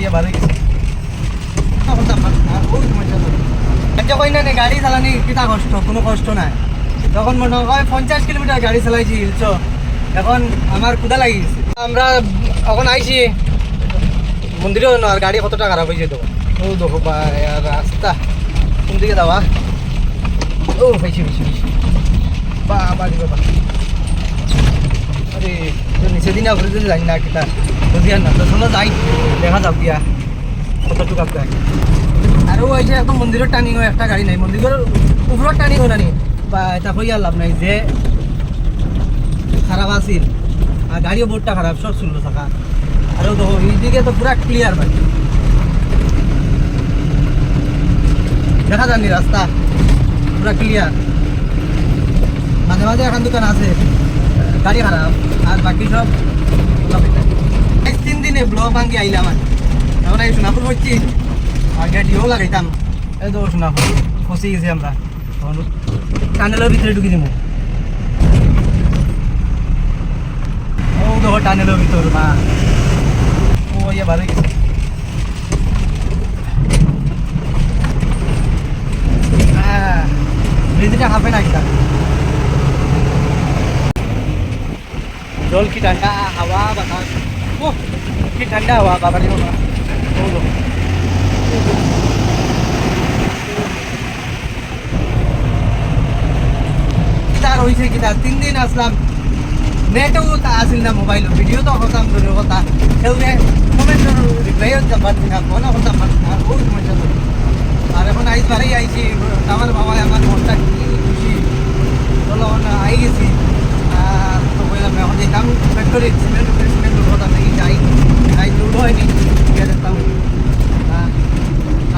ইয়ে ভালো গেছে। কই না গাড়ি চালানি কিতা কষ্ট, কোনো কষ্ট নাই। তখন মনে হয় পঞ্চাশ কিলোমিটার গাড়ি চালাইছি হিলছ এখন আমার ক্ষুদা লাগি গেছে। আমরা এখন আইছি মন্দিরেও আর গাড়ি কতটা খারাপ হয়েছে তো ও দেখো রাস্তা। কোন দিকে যাওয়া ও পাইছি পাইছি বা বাড়ি বাবা। আরে নিচে দিন আপনি যদি জানি না কিতা। বুঝিয়া না, তো দেখা যাও দিয়া, কতটুকু আপনার একদম মন্দিৰত টাৰ্ণিং হয় একটা গাড়ী নাই, মন্দিৰৰ ওপৰত টাৰ্ণিং হয় নানি। বা এটা আর লাভ নাই যে খারাপ আছিল। আর গাড়িও বোর্ডটা খারাপ সব শুনলো থাকা আর দেখো এইদিকে তো পুরা ক্লিয়ার ভাই দেখা যাননি রাস্তা পুরা ক্লিয়ার মাঝে মাঝে এখন দোকান আছে, গাড়ি খারাপ আর বাকি সব ব্লক ভাঙ্গি আইলাম এখন এই সোনাপুর করছি আর গাড়িও লাগাইতাম এই তো সোনাপুর। ফসি গেছি আমরা। তখন টানেলের ভিতরে ঢুকি দিব ও দেখো টানেলের ভিতর, মা। ও ইয়ে ভালো গেছে। হ্যাঁ ব্রিজটা খাবে না কিনা জল কি ঠান্ডা হাওয়া, বাতাস। ও! বাবা ও হয়েছে কি তিন দিন আসলাম। নেটও তা আসিল না মোবাইল ভিডিও তো হতাম কথা। সেউরে কমেন্টের রিপ্লাই হতাম পারছি না ফোনও হতাম বহুত সমস্যা আর এখন আইস বাড়ি আইছি, আমার বাবা আমার মনটা কি খুশি চলো না আই গেছি আর তো বললাম এখন যেতাম ফ্যাক্টরি সিমেন্ট সিমেন্ট কথা নাকি যাই যাই দূর হয়নি গিয়ে দেখতাম হ্যাঁ গাড়ি বেশি হইলে তো আই দিত নইলে খাই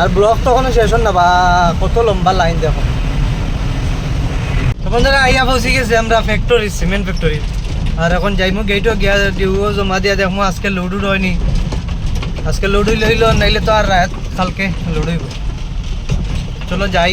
আর ব্লক তখন শেষ হন না, বা কত লম্বা লাইন দেখো। তখন বন্ধুরা, আইয়া পৌঁছে গেছে আমরা ফ্যাক্টরি সিমেন্ট ফ্যাক্টরি আর এখন যাইমু গেটও গিয়া ডিউও জমা দিয়া দেখো আজকে লুডু রয়নি আজকে লুডুই লইল নাইলে তো আর রাত কালকে লুডুইব। চলো যাই।